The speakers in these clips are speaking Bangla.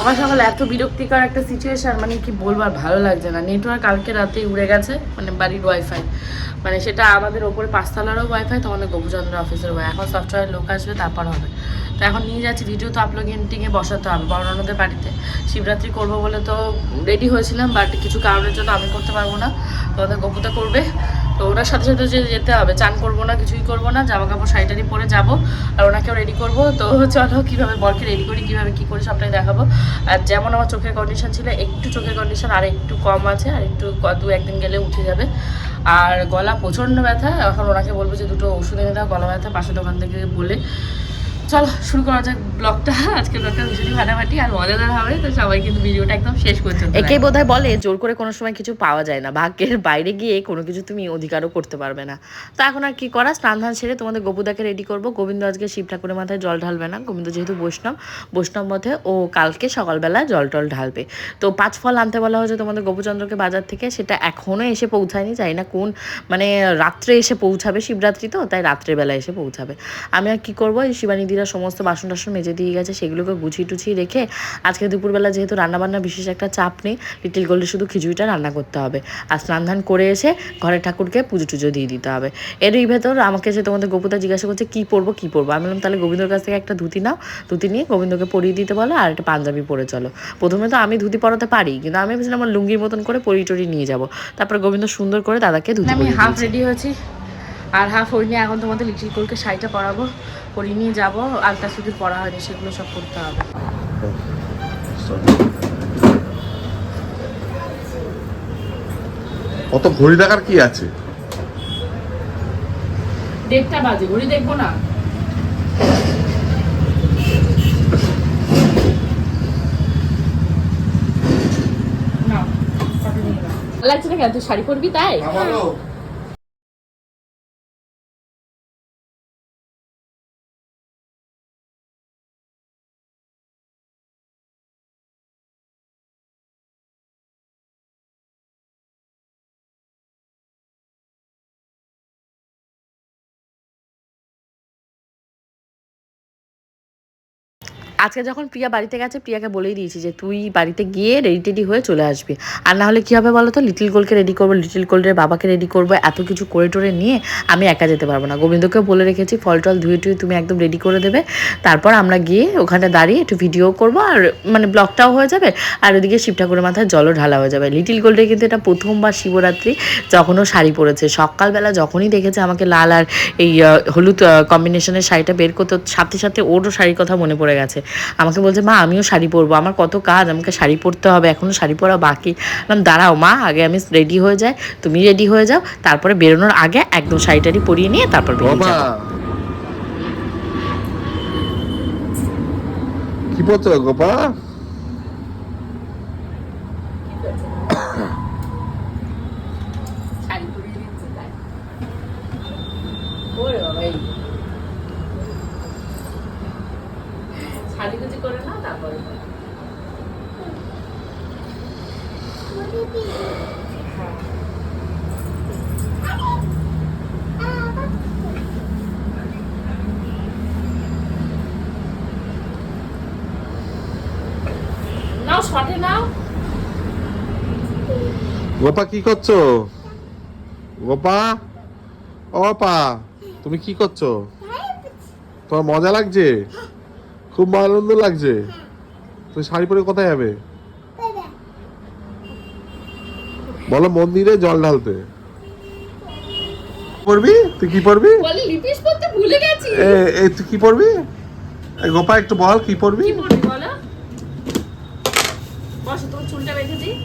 আর সকাল এত বিরক্তিকর একটা সিচুয়েশন মানে কি বলব আর ভালো লাগছে না। নেটওয়ার্ক কালকে রাতে উড়ে গেছে মানে বাড়ির ওয়াইফাই মানে সেটা আমাদের ওপরে পাঁচতলারও ওয়াইফাই তোমাদের গোপুচন্দ্র অফিসের ওয়াই এখন সফটওয়্যার লোক আসবে, তারপর হবে। তো এখন নিয়ে যাচ্ছি ভিডিও তো আপলোডিংয়ে বসাতে হবে বড়নদের বাড়িতে। শিবরাত্রি করব বলে তো রেডি হয়েছিলাম বাট কিছু কারণের জন্য আমি করতে পারব না। তোমাদের গোপুতা করবে। তো ওনার সাথে সাথে যে যেতে হবে, চান করব না, কিছুই করব না জামা কাপড় শাড়িটারি পরে যাব আর ওনাকেও রেডি করব। তো চলো, কীভাবে বরকে রেডি করি, কীভাবে কী করি সবটাই দেখাবো। আর যেমন আমার চোখের কন্ডিশন ছিল, একটু চোখের কন্ডিশন আর একটু কম আছে, আর একটু দু একদিন গেলে উঠে যাবে। আর গলা প্রচণ্ড ব্যথা, এখন ওনাকে বলব যে দুটো ওষুধ এনে দাও, গলা ব্যথা, পাশের দোকান থেকে বলে চলো শুরু করা যাক ব্লগটা। আজকে ব্লগটা ভীষণই ফাটাফাটি আর মজাদার হবে তো সবাই কিন্তু ভিডিওটা একদম শেষ পর্যন্ত একেই বোধহয় বলে জোর করে কোনো সময় কিছু পাওয়া যায় না। ভাগ্যের বাইরে গিয়ে কোনো কিছু তুমি অধিকারও করতে পারবে না। তো এখন আর কি করা? স্নান ধান সেরে তোমাদের গোপুদাকে রেডি করব। গোবিন্দ আজকে শিব ঠাকুরের মাথায় জল ঢালবে না। গোবিন্দ যেহেতু বৈষ্ণব বৈষ্ণব মধ্যে ও কালকে সকালবেলা জল টল ঢালবে। তো পাঁচ ফল আনতে বলা হয়েছে তোমাদের গোপুচন্দ্রকে বাজার থেকে। সেটা এখনও এসে পৌঁছায়নি জানি না কোন মানে রাত্রে এসে পৌঁছাবে শিবরাত্রি তো তাই রাত্রেবেলা এসে পৌঁছাবে। আমি আর কি করব? এই শিবানীদিরা সমস্ত বাসন টাসন মেজে দিয়ে গেছে সেগুলোকে গুছিয়ে টুছিয়ে রেখে আজকে দুপুরবেলা যেহেতু রান্নাবান্না বিশেষ একটা চাপ নেই লিটিল গোল্ডে শুধু খিচুড়িটা রান্না করতে হবে। আর স্নান ধান করে এসে ঘরের ঠাকুরকে পুজো টুজো দিয়ে দিতে হবে। এরই ভেতর আমাকে যে তোমাদের গোপুদা জিজ্ঞাসা করছে কী পরবো কী পরবো? আমি বললাম তাহলে গোবিন্দর কাছ থেকে একটা ধুতি নাও ধুতি নিয়ে গোবিন্দকে পরিয়ে দিতে বলো আর একটা পাঞ্জাবি পরে চলো। প্রথমে তো আমি ধুতি পরাতে পারি কিন্তু আমি ভেবেছিলাম আমার লুঙ্গির মতন করে পরি টরি নিয়ে যাব। তারপরে গোবিন্দ সুন্দর করে দাদাকে ধুতি আমি হাফ রেডি হয়েছি আর হাফ ওই নিয়ে এখন তোমাদের লিটিল কোলকে শাড়িটা পরাবো। নিয়ে যাব। আলতা শুধু পরা হয়নি সেগুলো সব করতে হবে। অত ঘড়ি দেখার কি আছে? দেড়টা বাজে ঘড়ি দেখব না? লাগছে না কেন তুই শাড়ি পরবি তাই? আজকে যখন প্রিয়া বাড়িতে গেছে, প্রিয়াকে বলেই দিয়েছি যে, তুই বাড়িতে গিয়ে রেডি টেডি হয়ে চলে আসবি। আর না হলে কী হবে বলো তো লিটিল গোলকে রেডি করব লিটিল গোল্ডের বাবাকে রেডি করব, এত কিছু করে টোরে নিয়ে আমি একা যেতে পারব না। গোবিন্দকেও বলে রেখেছি, ফল টল ধুয়ে টুয়ে তুমি একদম রেডি করে দেবে। তারপর আমরা গিয়ে ওখানে দাঁড়িয়ে একটু ভিডিও করব আর মানে ব্লগটাও হয়ে যাবে আর ওদিকে শিব ঠাকুরের মাথায় জলও ঢালা হয়ে যাবে। লিটিল গোল্ডের কিন্তু এটা প্রথমবার শিবরাত্রি যখনও শাড়ি পরেছে। সকালবেলা যখনই দেখেছে আমাকে লাল আর এই হলুদ কম্বিনেশনের শাড়িটা বের করতে, সাথে সাথে ওরও শাড়ির কথা মনে পড়ে গেছে। আমাকে বলছে মা আমিও শাড়ি পরবো। আমার কত কাজ আমাকে শাড়ি পরতে হবে এখনও শাড়ি পরা বাকি। বললাম দাঁড়াও মা আগে আমি রেডি হয়ে যাই তুমি রেডি হয়ে যাও তারপরে বেরোনোর আগে একদম শাড়ি টাড়ি পরিয়ে নিয়ে তারপর বেরিয়ে যাব। কি পড়ছো গোপা শাড়ি পরিয়ে দিচ্ছে তাই ওরে বাবা এই সাজুগুজি করে না তারপরে করো। হ্যাঁ। নাও শটে নাও গোপা কি করছ? গোপা? ও পা তুমি কি করছ? তোমার মজা লাগছে? খুব আনন্দ লাগছে? তুমি শাড়ি পরে কোথায় যাবে? বলো মন্দিরে জল ঢালতে। পড়বি তুই কি পড়বি এ তুই কি পড়বি গোপা একটু বল কি পড়বি কি পড়বি বলো বসো তোর চুলটা বেঁধে দিই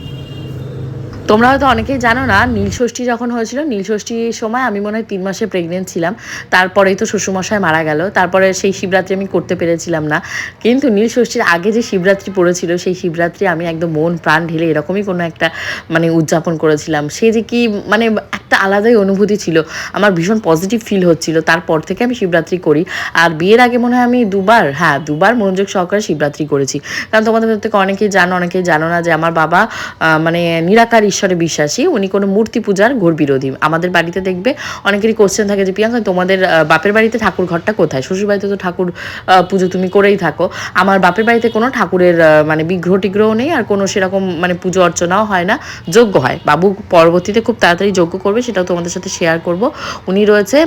তো তোমরা হয়তো অনেকেই জানো না নীলষষ্ঠী যখন হয়েছিল নীলষষ্ঠীর সময় আমি মনে হয় তিন মাসে প্রেগনেন্ট ছিলাম। তারপরেই তো শ্বশুরমশাই মারা গেল। তারপরে সেই শিবরাত্রি আমি করতে পেরেছিলাম না। কিন্তু নীলষষ্ঠীর আগে যে শিবরাত্রি পড়েছিল, সেই শিবরাত্রি আমি একদম মন প্রাণ ঢেলে এরকমই কোনো একটা মানে উদযাপন করেছিলাম। সে যে কি মানে একটা আলাদাই অনুভূতি ছিল। আমার ভীষণ পজিটিভ ফিল হচ্ছিল। তারপর থেকে আমি শিবরাত্রি করি। আর বিয়ের আগে মনে হয় আমি দুবার হ্যাঁ দুবার মনোযোগ সহকারে শিবরাত্রি করেছি। কারণ তোমাদের থেকে অনেকেই জানো অনেকেই জানো না যে আমার বাবা মানে নিরাকার ঈশ্বরে বিশ্বাসী, উনি কোনো মূর্তি পূজার ঘোর বিরোধী। আমাদের বাড়িতে দেখবে অনেকেরই কোশ্চেন থাকে যে প্রিয়াঙ্কা তোমাদের বাপের বাড়িতে ঠাকুর ঘরটা কোথায়? শ্বশুর বাড়িতে তো ঠাকুর পুজো তুমি করেই থাকো। আমার বাপের বাড়িতে কোনো ঠাকুরের মানে বিগ্রহ টিগ্রহ নেই আর কোনো সেরকম মানে পুজো অর্চনাও হয় না। যোগ্য হয়। বাবু পরবর্তীতে খুব তাড়াতাড়ি যোগ্য করবে, সেটাও তোমাদের সাথে শেয়ার করব। উনি রয়েছে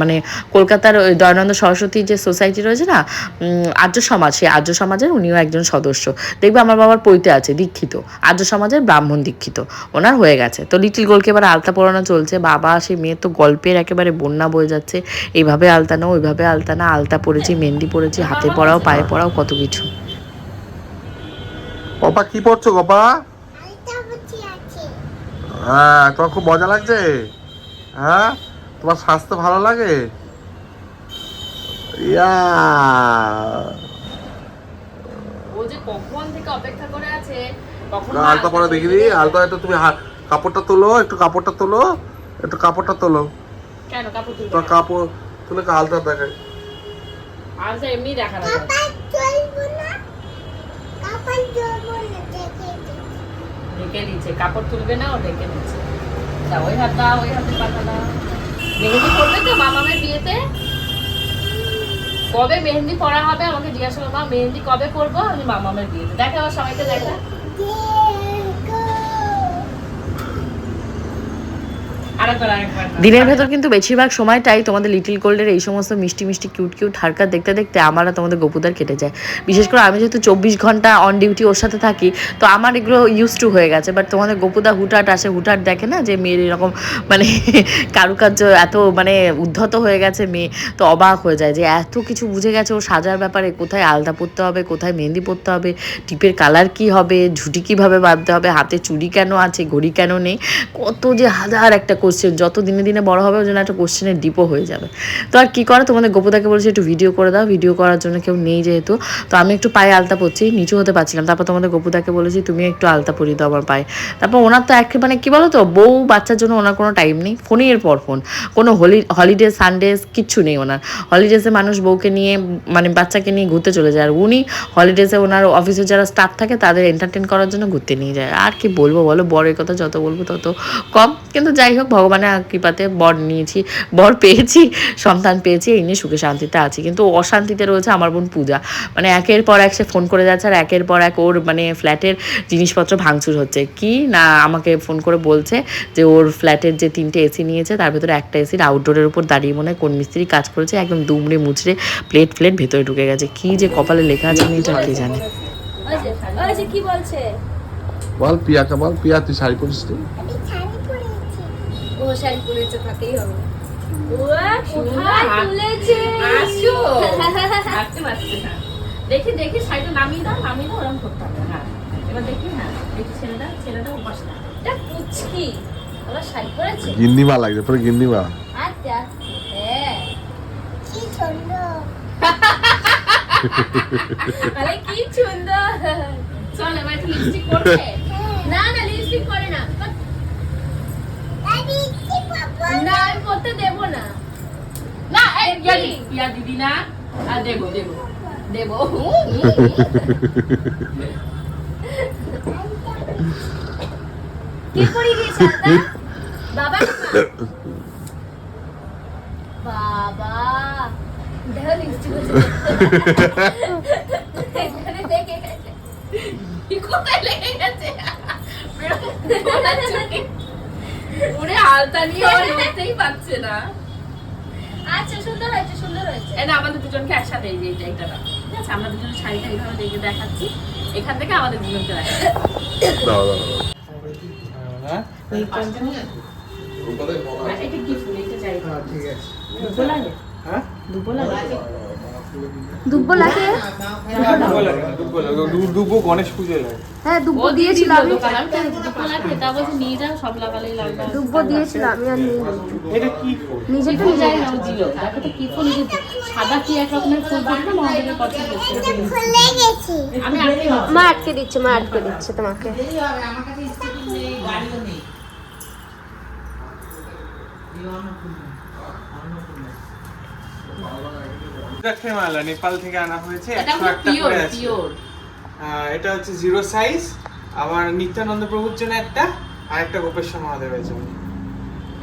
মানে কলকাতার দয়ানন্দ সরস্বতী যে সোসাইটি রয়েছে না আর্য সমাজ, সেই আর্য সমাজের উনিও একজন সদস্য। দেখবে আমার বাবার পৈতে আছে, দীক্ষিত। আর্য সমাজের ব্রাহ্মণ দীক্ষিত। ওনার হয়ে গেছে। তো লিটিল গোলকে এবার আলতা পরানো চলছে। বাবা সেই মেয়ে তো গল্পের একেবারে বন্যা বয়ে যাচ্ছে। এইভাবে আলতা না ওইভাবে আলতা না। আলতা পরেছি মেহেন্দি পরেছি হাতে পড়াও পায়ে পরাও কত কিছু। গপা কি পড়ছো গপা হ্যাঁ তোমার খুব মজা লাগছে? হ্যাঁ? তোমার স্বাস্থ্য ভালো লাগে? ইয়া। ও যে কখন থেকে অপেক্ষা করে আছে আলতা পরে দেখি দি আলতা একটু তুমি কাপড়টা তোলো একটু কাপড়টা তোলো একটু কাপড়টা তোলো। কেন কাপড় তুলবে কাপড় তুলে আলতা দেখায় আর এমনি দেখা না। ঢেকে দিচ্ছে। কাপড় তুলবে না ও ঢেকে দিচ্ছে দাও ওই হাত দাও ওই হাতে পাতা দাও মেহেন্দি পড়বে তো মামামের বিয়েতে? কবে মেহেন্দি পড়া হবে আমাকে জিজ্ঞাসা করব মা মেহেন্দি কবে পরবো আমি মামামের বিয়েতে। দেখা আবার সবাইকে দেখা। দিনের ভেতর কিন্তু বেশিরভাগ সময়টাই তোমাদের লিটিল গোল্ডের এই সমস্ত মিষ্টি মিষ্টি কিউট কিউট হারকার দেখতে দেখতে আমার তোমাদের গোপুদার কেটে যায়। বিশেষ করে আমি যেহেতু চব্বিশ ঘণ্টা অন ডিউটি ওর সাথে থাকি, তো আমার এগুলো ইউজ টু হয়ে গেছে। বাট তোমাদের গোপুদা হুটহাট আসে, হুটহাট দেখে না যে মেয়ের এরকম মানে কারুকার্য এত মানে উদ্ধত হয়ে গেছে মেয়ে, তো অবাক হয়ে যায় যে এত কিছু বুঝে গেছে ও সাজার ব্যাপারে। কোথায় আলতা পরতে হবে, কোথায় মেহেন্দি পরতে হবে, টিপের কালার কি হবে, ঝুটি কীভাবে বাঁধতে হবে, হাতে চুড়ি কেন আছে, ঘড়ি কেন নেই? কত যে হাজার একটা কোশ্চেন যত দিনে দিনে বড় হবে ওই জন্য একটা কোশ্চেনের ডিপো হয়ে যাবে। তো আর কি করে? তোমাদের গোপুদাকে বলছি একটু ভিডিও করে দাও। ভিডিও করার জন্য কেউ নেই যেহেতু। তো আমি একটু পায়ে আলতা পরছি, নিচু হতে পারছিলাম। তারপর তোমাদের গোপুদাকে বলেছি, তুমি একটু আলতা পরিয়ে দাও আমার পায়ে। তারপর ওনার তো এক মানে কি বলো তো বউ, বাচ্চার জন্য ওনার কোনো টাইম নেই। ফোনের পর ফোন। কোনো হলি হলিডে সানডেজ কিচ্ছু নেই ওনার। হলিডেজে মানুষ বউকে নিয়ে মানে বাচ্চাকে নিয়ে ঘুরতে চলে যায়। আর উনি হলিডেজে ওনার অফিসে যারা স্টাফ থাকে, তাদের এন্টারটেন করার জন্য ঘুরতে নিয়ে যায়। আর কি বলব বলো? বড়ের কথা যত বলব তত কম। কিন্তু যাই হোক ভগবানের কৃপাতে বর নিয়েছি বর পেয়েছি সন্তান পেয়েছি এই নিয়ে সুখে শান্তিতে আছি। কিন্তু অশান্তিতে রয়েছে আমার বোন পূজা। মানে একের পর এক সে ফোন করে যাচ্ছে আর একের পর এক ওর মানে ফ্ল্যাটের জিনিসপত্র ভাঙচুর হচ্ছে। কি না আমাকে ফোন করে বলছে যে ওর ফ্ল্যাটের যে তিনটে এসি নিয়েছে তার ভেতরে একটা এসির আউটডোরের উপর দাঁড়িয়ে মনে হয় কোন মিস্ত্রি কাজ করেছে একদম দুমড়ে মুচড়ে প্লেট প্লেট ভেতরে ঢুকে গেছে। কি যে কপালে লেখা আছে আমি এটা কে জানে? ওই কি বলছে? বল পিয়াকে বল পিয়া তুই শাড়ি পরিস নি? ও শাড়ি পরেছে হবে দেখি দেখি নামিয়ে দাও নামিয়ে দাও ওরকম করতে হবে। হ্যাঁ এবার দেখি হ্যাঁ দেখি ছেলেটা ছেলেটা উপাস না এটা পুচকি আবার শাড়ি পরেছে? গিন্নিমা লাগছে তোর গিন্নিমা। আচ্ছা হ্যাঁ। কি সুন্দর। আরে কি সুন্দর। চল এবার লিপস্টিক করবে না না লিপস্টিক করে না। না আমি করতে দেবো না। না এই ইয়া দিদি না আর দেবো দেবো। দেবো কি করি দিয়েছে বাবা বাবা। দেখো গেছে। পুরে আলতা নিয়ে আর নড়তেই পারছে না। আচ্ছা সুন্দর হয়েছে সুন্দর হয়েছে। এই না আমাদের দুজনকে একসাথে এই যে এইটা এইটা ঠিক আছে আমরা দুজন শাড়িটা এইভাবে দেখে দেখাচ্ছি। এখান থেকে আমাদের দুজনকে দেখা দাও দাও এটা কি ফুল? এটা চাই। ঠিক আছে। দুপো লাগে? হ্যাঁ? দুপো লাগে। দুব্বো লাগে? দুবো গণেশ পুজোয় লাগে। হ্যাঁ দুব্বো দিয়েছিলাম দোকান আমি তো লাগে তা বলছে নিয়ে যাও সব লাগালেই লাগবে। দুব্বো দিয়েছিলাম আমি আর নিয়ে এটা কি ফুল? ফুল নিজে যাই না দিল। দেখো তো কি ফুল যে সাদা কি এক রকমের ফুল পছন্দ আমি মা আটকে দিচ্ছে মা আটকে দিচ্ছে তোমাকে। রুদ্রাক্ষের মালা নেপাল থেকে আনা হয়েছে এটা একশো একটা করে আছে। এটা হচ্ছে জিরো সাইজ আমার নিত্যানন্দ প্রভুর জন্য একটা আর একটা গোপেশ্বর মহাদেবের জন্য।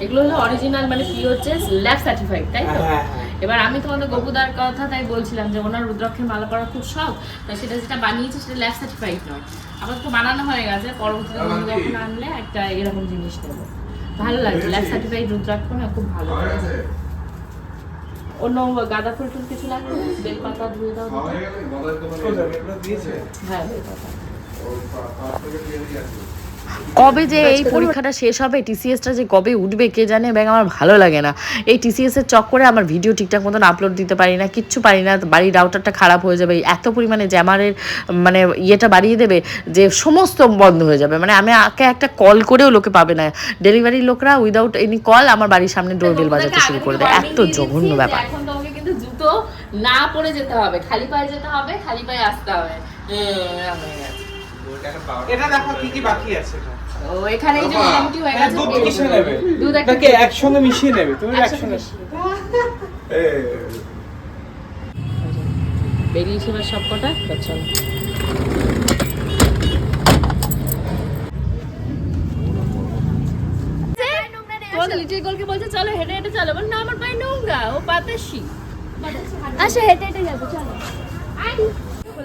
এগুলো হলো অরিজিনাল মানে পিওর যে ল্যাব সার্টিফাইড তাই তো? হ্যাঁ, হ্যাঁ। এবার আমি তোমাদের গপুদার কথা তাই বলছিলাম যে ওনার রুদ্রাক্ষের মালা পরা খুব শখ তাই সেটা যেটা বানিয়েছে সেটা ল্যাব সার্টিফাইড নয়। আবার তো বানানো হয়ে গেছে পরবর্তীতে যখন আনলে একটা এরকম জিনিস নেব। ভালো লাগছে ল্যাব সার্টিফাইড রুদ্রাক্ষ না খুব ভালো। লাগে অন্য গাঁদা ফুল টুল কিছু লাগবে? বেলপাতা ধুয়ে দাও। দিয়েছে। হ্যাঁ বেলপাতা কবে যে এই পরীক্ষাটা শেষ হবে টিসিএসটা যে কবে উঠবে কে জানে ব্যাং আমার ভালো লাগে না। এই টিসিএস এর চক্করে আমার ভিডিও ঠিকঠাক মতন আপলোড দিতে পারি না কিচ্ছু পারি না বাড়ির রাউটারটা খারাপ হয়ে যাবে এত পরিমাণে জ্যামারের মানে ইয়েটা বাড়িয়ে দেবে যে সমস্ত বন্ধ হয়ে যাবে। মানে আমি আগে একটা কল করেও লোকে পাবে না। ডেলিভারির লোকরা উইদাউট এনি কল আমার বাড়ির সামনে ডোর ডোরবেল বাজাতে শুরু করে দেয়। এত জঘন্য ব্যাপার। এখন কিন্তু জুতো না পরে যেতে হবে খালি পায়ে যেতে হবে খালি পায়ে আসতে হবে হুম, এরম হয়ে গেছে। এটা দেখো কি কি বাকি আছে ও এখানে এই যে মোটামুটি হয়ে গেছে। দুধ কিসে নেবে? দুধ একটা একসঙ্গে মিশিয়ে নেবে তুমি একসঙ্গে একসঙ্গে বেরিয়েছে এবার সব কটা এবার লিটিল গোলকে বলছে চলো হেঁটে হেঁটে চলো। বল না আমার পায়ে নোংরা ও পাতাসি। আচ্ছা হেঁটে হেঁটে যাব চলো।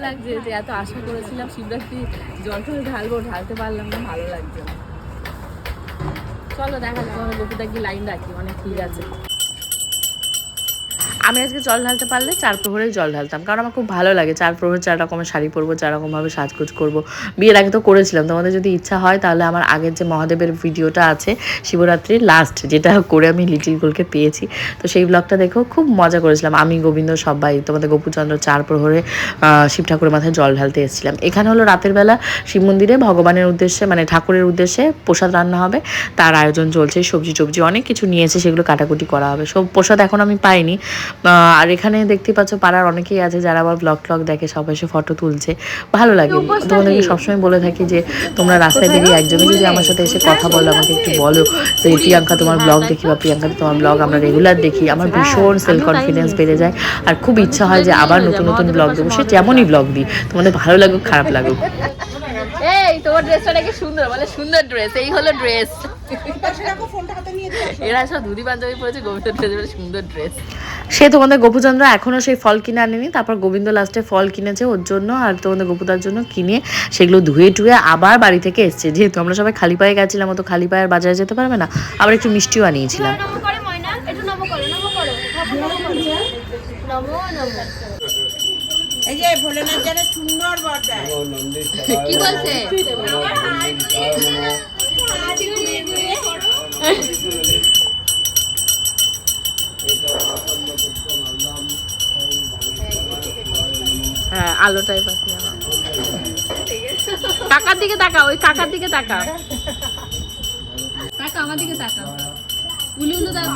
লাগছে যে এত আশা করেছিলাম শিবরাত্রি জল টল ঢালবো, ঢালতে পারলাম না, ভালো লাগছে চলো দেখা যাক গোপুদা কি লাইন রাখি অনেক ঠিক আছে। আমি আজকে জল ঢালতে পারলে চার প্রহরেই জল ঢালতাম। কারণ আমার খুব ভালো লাগে। চার প্রহর চার রকমের শাড়ি পরবো, চার রকমভাবে সাজগোজ করব। বিয়ের আগে তো করেছিলাম। তোমাদের যদি ইচ্ছা হয় তাহলে আমার আগের যে মহাদেবের ভিডিওটা আছে, শিবরাত্রির লাস্ট যেটা করে আমি লিটিল গোলকে পেয়েছি, তো সেই ব্লগটা দেখেও খুব মজা করেছিলাম। আমি, গোবিন্দ সবাই, তোমাদের গোপুচন্দ্র চার প্রহরে শিব ঠাকুরের মাথায় জল ঢালতে এসেছিলাম। এখানে হলো রাতের বেলা শিব মন্দিরে ভগবানের উদ্দেশ্যে মানে ঠাকুরের উদ্দেশ্যে প্রসাদ রান্না হবে। তার আয়োজন চলছে সবজি টবজি অনেক কিছু নিয়েছে সেগুলো কাটাকুটি করা হবে। সব প্রসাদ এখন আমি পাইনি। আর এখানে দেখতে পাচ্ছ পাড়ার অনেকেই আছে যারা আবার ব্লগ ট্লগ দেখে সবাই এসে ফটো তুলছে। ভালো লাগে। তোমাদেরকে সবসময় বলে থাকি যে তোমরা রাস্তায় বেরিয়ে একজনই যদি আমার সাথে এসে কথা বলো আমাকে একটু বলো। যে প্রিয়াঙ্কা তোমার ব্লগ দেখি বা প্রিয়াঙ্কা তোমার ব্লগ আমরা রেগুলার দেখি। আমার ভীষণ সেলফ কনফিডেন্স বেড়ে যায়। আর খুব ইচ্ছা হয় যে আবার নতুন নতুন ব্লগ দেবো। সে যেমনই ব্লগ দিই তোমাদের ভালো লাগুক খারাপ লাগুক। এই তোমার ড্রেসটা নাকি সুন্দর বলে সুন্দর ড্রেস এই হলো ড্রেস এরা সব দুদি পাঞ্জাবি পরেছে গোবিন্দ ড্রেস সুন্দর ড্রেস সে তোমাদের গোপুচন্দ্র এখনও সেই ফল কিনে আনেনি তারপর গোবিন্দ লাস্টে ফল কিনেছে ওর জন্য আর তোমাদের গোপুদার জন্য কিনে সেগুলো ধুয়ে টুয়ে আবার বাড়ি থেকে এসছে। যেহেতু আমরা সবাই খালি পায়ে গেছিলাম তো খালি পায়ের বাজারে যেতে পারবে না আবার একটু মিষ্টিও আনিয়েছিলাম। নমো করে ময়না একটু নমো করো নমো করো। নমো করো নমো নমো এই যে ভোলেনাথ যেন সুন্দর বর কি বলছে? হ্যাঁ আলোটাই পাচ্ছি আমার কাকার দিকে তাকা ওই কাকার দিকে তাকা কাকা আমার দিকে তাকা উলু উলু দাও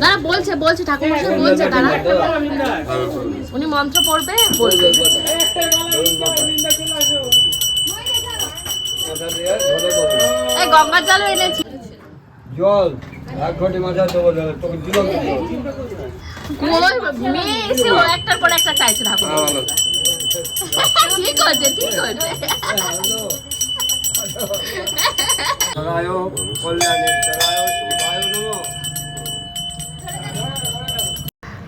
দাঁড়া, বলছে বলছে ঠাকুর বলছে, দাঁড়া। উনি মন্ত্র পড়বে, বলবে। গঙ্গার জল এনেছি। জল, এক ঘটি মাথা তোকে দিলাম মেয়ে এসে ও একটার পর একটা চাইছে ঠাকুর। ঠিক আছে ঠিক কল্যাণে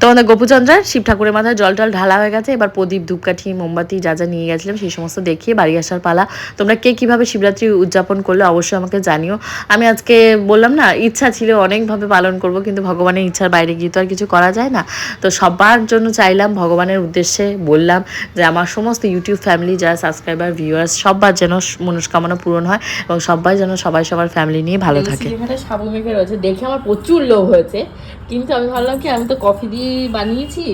তোমাদের গোপুচন্দ্রার শিব ঠাকুরের মাথায় জল টল ঢালা হয়ে গেছে। এবার প্রদীপ ধূপকাঠি মোমবাতি যা যা নিয়ে গেছিলাম সেই সমস্ত দেখিয়ে বাড়ি আসার পালা। তোমরা কে কীভাবে শিবরাত্রি উদযাপন করলে অবশ্যই আমাকে জানিও। আমি আজকে বললাম না ইচ্ছা ছিল অনেকভাবে পালন করব কিন্তু ভগবানের ইচ্ছার বাইরে গিয়ে তো আর কিছু করা যায় না। তো সবার জন্য চাইলাম ভগবানের উদ্দেশ্যে বললাম যে আমার সমস্ত ইউটিউব ফ্যামিলি যারা সাবস্ক্রাইবার ভিউয়ার্স সবার যেন মনস্কামনা পূরণ হয় এবং সবাই যেন সবাই সবার ফ্যামিলি নিয়ে ভালো থাকে। সাবু মেখে রয়েছে দেখে আমার প্রচুর লোভ হয়েছে। কিন্তু আমি ভাবলাম কি আমি তো কফি দিয়ে বানিয়েছি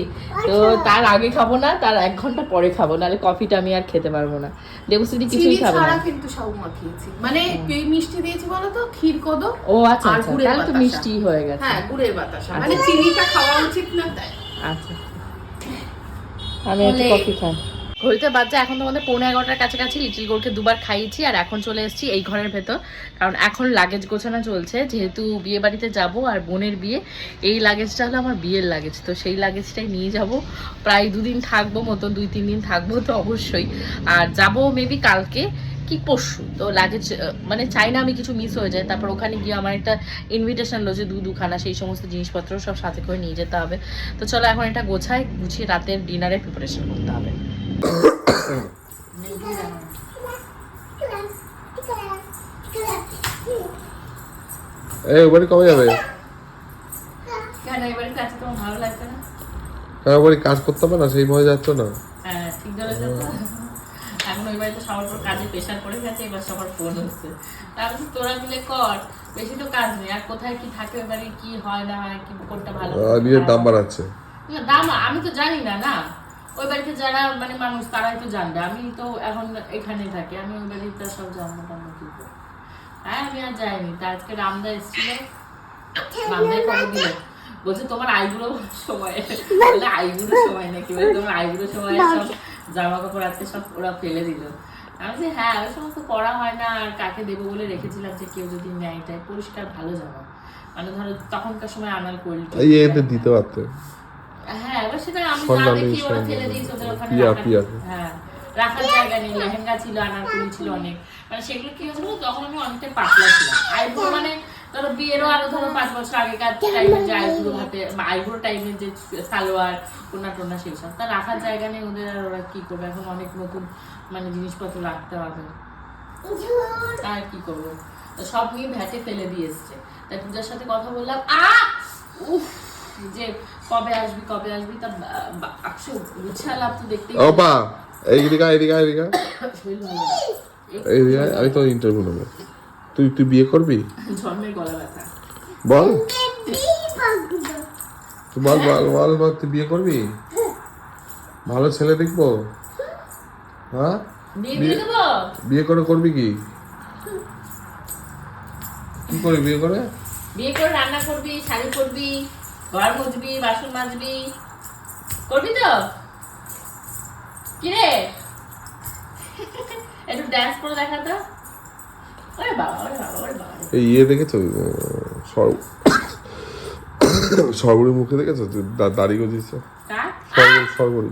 তো তার আগে খাব না তার এক ঘণ্টা পরে খাব নাহলে কফিটা আমি আর খেতে পারব না। দেবশ্রী কিছুই খাব না। কিন্তু সাবু মাখিয়েছি মানে কি মিষ্টি দিয়েছি বলো তো ক্ষীর কদো ও আচ্ছা আচ্ছা তাহলে তো মিষ্টি হয়ে গেছে। হ্যাঁ গুড়ের বাতাসা। মানে চিনিটা খাওয়া উচিত না তাই। আচ্ছা। আমি একটু কফি খাই। ঘড়িতে বাচ্চা এখন তোমাদের পৌনে এগারোটার কাছাকাছি লিটিল গোলকে দুবার খাইয়েছি আর এখন চলে এসেছি এই ঘরের ভেতর। কারণ এখন লাগেজ গোছানো চলছে, যেহেতু বিয়ে বাড়িতে যাব আর বোনের বিয়ে, এই লাগেজটা হলো আমার বিয়ের লাগেজ তো সেই লাগেজটাই নিয়ে যাব। প্রায় দুদিন থাকব মতন, দুই তিন দিন থাকব তো অবশ্যই। আর যাব মেবি কালকে। কি পরশু তো লাগেজ মানে চাই না আমি কিছু মিস হয়ে যায়। তারপর ওখানে গিয়ে আমার একটা ইনভিটেশন রয়েছে দু দুখানা সেই সমস্ত জিনিসপত্র সব সাথে করে নিয়ে যেতে হবে। তো চলো এখন এটা গোছায় গুছিয়ে রাতের ডিনারের প্রিপারেশন করতে হবে। এই ওবারে কবে যাবে? কেন এবারে কাছে তোমার ভালো লাগছে না? হ্যাঁ কাজ করতে হবে না সেই ভয় যাচ্ছ না হ্যাঁ ঠিক ধরেছে তো এখন ওই বাড়িতে সবার উপর কাজে প্রেশার পড়ে গেছে এবার সবার ফোন হচ্ছে। তারপর তোরা মিলে কর বেশি তো কাজ নেই। আর কোথায় কি থাকে বাড়ি কি হয় না হয় কি কোনটা ভালো আহ, নিজের দাম বাড়াচ্ছে। না, দাম আমি তো জানি না না। ওই বাড়িতে যারা মানে মানুষ তারাই তো জানবে। আমি তো এখন এখানে থাকি আমি ওই বাড়িতে সব জানব টানবো কি করে হ্যাঁ আমি আর যাইনি। তা আজকে রামদা এসেছিল। রামদাই খবর দিল? বলছে তোমার আইগুলো সময়। বলে আইগুলো সময় নাকি? বলে তোমার আইগুলো সময় সব জামা কাপড় আজকে সব ওরা ফেলে দিল। আমি বলছি হ্যাঁ ওই সমস্ত পড়া হয় না আর কাকে দেবো বলে রেখেছিলাম যে কেউ যদি নেয় এটাই পরিষ্কার ভালো জামা। মানে ধরো তখনকার সময় আনাল এই দিতে পারতে। হ্যাঁ এবার সেটা আমি না দেখি ওরা ফেলে দিয়েছে ওদের ওখানে। হ্যাঁ রাখার জায়গা নেই লেহেঙ্গা ছিল আনারকলি ছিল অনেক। মানে সেগুলো কি হয়েছিল তখন আমি অনেকটা পাতলা ছিলাম। আইব্রো মানে ধরো বিয়েরও আরও ধরো পাঁচ বছর আগেকার টাইমের যে হাতে আইব্রো টাইমের যে সালোয়ার কোনা টোনা সেই সব। তা রাখার জায়গা নেই ওদের আর ওরা কি করবে? এখন অনেক নতুন মানে জিনিসপত্র রাখতে হবে। আর কি করব? তো সব নিয়ে ভ্যাটে ফেলে দিয়ে এসছে। তাই পূজার সাথে কথা বললাম আ উফ! যে কবে আসবি কবে আসবি? তা বাক্স গুছালাম তো দেখতেই ওপা এইদিকে এইদিকে এইদিকে। এইদিকে আমি তো ইন্টারভিউ নেব। তুই তুই বিয়ে করবি? জন্মের গলা ব্যথা। বল। তুই বল বল বল বল তুই বিয়ে করবি? ভালো ছেলে দেখব। হ্যাঁ? বিয়ে করে করবি কি? কি করবি বিয়ে করে? বিয়ে করে রান্না করবি শাড়ি পরবি ঘর মুছবি বাসন মাজবি। করবি তো? কিরে একটু ড্যান্স করে দেখা তো ওরে বাবা ওরে বাবা ওরে বাবা এই ইয়ে দেখেছ? সর্বরী মুখে দেখেছ? দাড়ি গজিয়েছে? সর্বরী